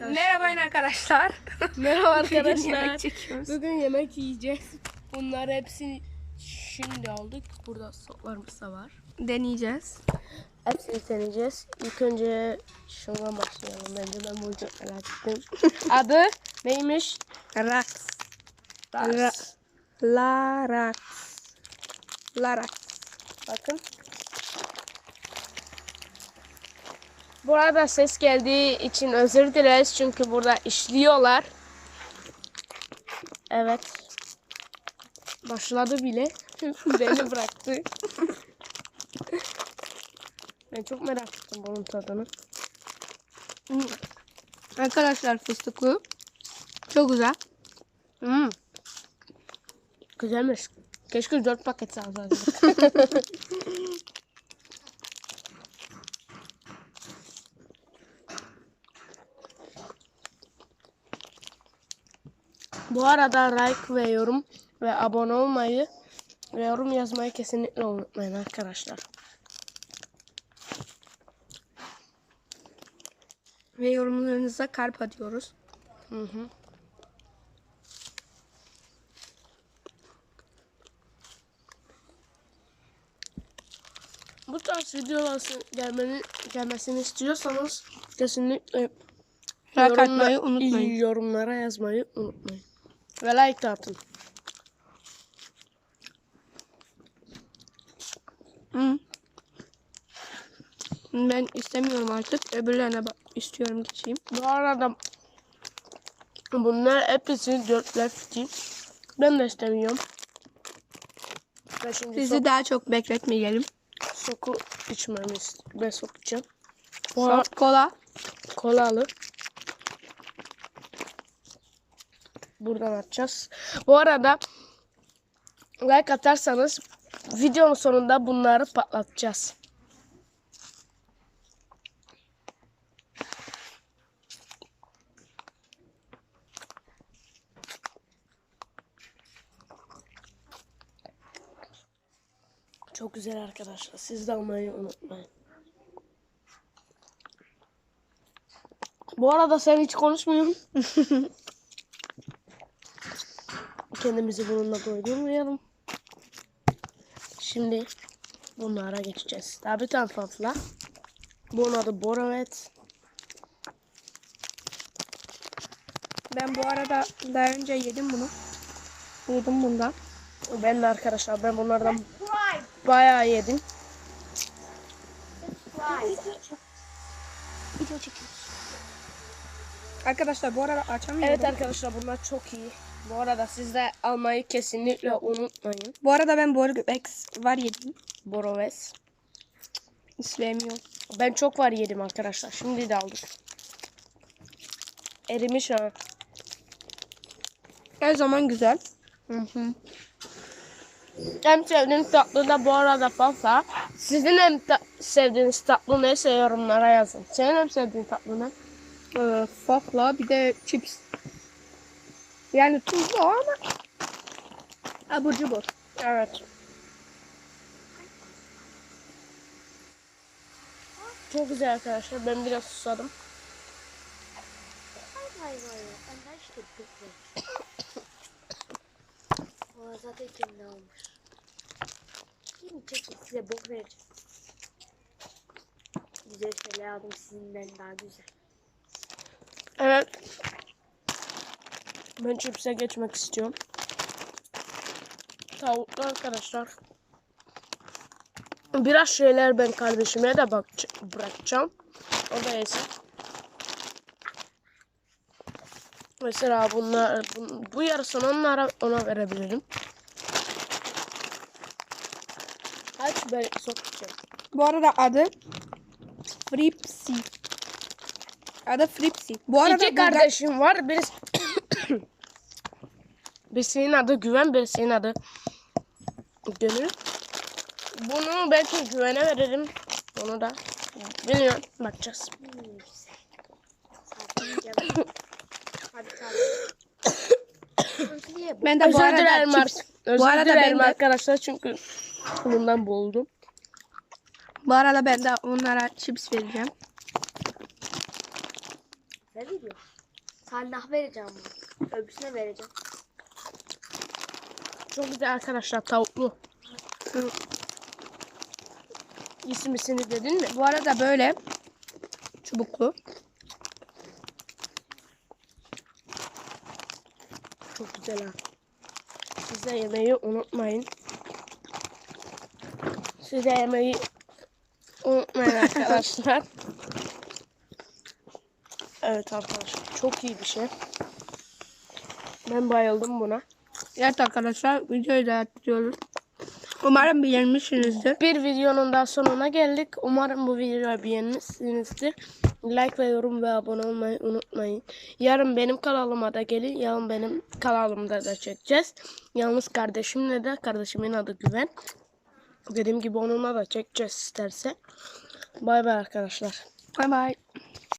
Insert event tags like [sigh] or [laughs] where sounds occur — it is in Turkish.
arkadaşlar. Merhaba arkadaşlar. [laughs] Merhaba Bugün arkadaşlar. yemek çekiyoruz. Bugün yemek yiyeceğiz. Bunları hepsini şimdi aldık. Burada soslarımız da var. Deneyeceğiz. Hepsini deneyeceğiz. İlk önce şundan başlayalım. Bence ben bunu çok merak ettim. [laughs] Adı neymiş? Rax. Ras. Ra- Larax. Larax. Bakın. Bu arada ses geldiği için özür dileriz çünkü burada işliyorlar. Evet. Başladı bile. [laughs] Beni bıraktı. ben çok merak ettim bunun tadını. Arkadaşlar fıstıklı. Çok güzel. Hmm. Güzelmiş. Keşke 4 paket alsaydık. [laughs] Bu arada like ve yorum ve abone olmayı ve yorum yazmayı kesinlikle unutmayın arkadaşlar. Ve yorumlarınıza kalp atıyoruz. Hı hı. Bu tarz videoların gelmeni, gelmesini istiyorsanız kesinlikle Like yorumla- atmayı unutmayın. yorumlara yazmayı unutmayın. Ve like de atın. Hı. Ben istemiyorum artık. Öbürlerine bak istiyorum geçeyim. Bu arada bunlar hepsi dörtler fitil. Ben de istemiyorum. Şimdi Sizi sok, daha çok bekletmeyelim. soku içmemi ist- ve sokacağım. Soft kola. kolalı. Buradan açacağız. Bu arada like atarsanız videonun sonunda bunları patlatacağız. Çok güzel arkadaşlar. Siz de almayı unutmayın. Bu arada sen hiç konuşmuyorsun. [laughs] Kendimizi bununla doydurmayalım. Şimdi bunlara geçeceğiz. Daha bir tane fazla. Bunun adı Boravet. Ben bu arada daha önce yedim bunu. Yedim bundan. Ben de arkadaşlar ben bunlardan bayağı yedim. Arkadaşlar bu arada açamıyorum. Evet arkadaşlar bunlar çok iyi. Bu arada siz de almayı kesinlikle unutmayın. Bu arada ben Borgex var yedim. Boroves. Sevmiyorum. Ben çok var yedim arkadaşlar. Şimdi de aldık. Erimiş ha. Her zaman güzel. En sevdiğim tatlı da bu arada fazla. Sizin en ta- sevdiğiniz tatlı neyse yorumlara yazın. Senin en sevdiğin tatlı ne? Ee, fakla bir de chips. Yani tuzlu ama abur cubur. Evet. Çok güzel arkadaşlar. Ben biraz susadım. O zaten kendi almış. Şimdi çekin size bok vereceğim. Güzel şeyler aldım sizinden daha güzel. Evet. Ben chips'e geçmek istiyorum. Tavuklu arkadaşlar. Biraz şeyler ben kardeşime de bak bırakacağım. O da yesin. Mesela bunlar bu, bu yarısını onlara ona verebilirim. Kaç ben sokacağım. Bu arada adı Fripsi. Adı Fripsi. Bu arada İki kardeşim var. Birisi birisinin adı Güven, birisinin adı Gönül. Bunu belki Güven'e veririm. Onu da bilmiyorum. Bakacağız. Bu? [coughs] ben de bu Özür arada dilerim, ar- chips. özür Bu arada ben de- arkadaşlar çünkü bundan boğuldum. Bu arada ben de onlara chips vereceğim. Ne video? Salih vereceğim bunu. Öbürsüne vereceğim. Çok güzel arkadaşlar tavuklu. İsmisini dedin mi? Bu arada böyle çubuklu. Çok güzel ha. Siz de yemeği unutmayın. Siz de yemeği unutmayın arkadaşlar. [laughs] evet arkadaşlar çok iyi bir şey. Ben bayıldım buna. Evet arkadaşlar videoyu da atıyoruz. Umarım beğenmişsinizdir. Bir videonun daha sonuna geldik. Umarım bu videoyu beğenmişsinizdir. Like ve yorum ve abone olmayı unutmayın. Yarın benim kanalıma da gelin. Yarın benim kanalımda da çekeceğiz. Yalnız kardeşimle de kardeşimin adı Güven. Dediğim gibi onunla da çekeceğiz isterse. Bay bay arkadaşlar. Bay bay.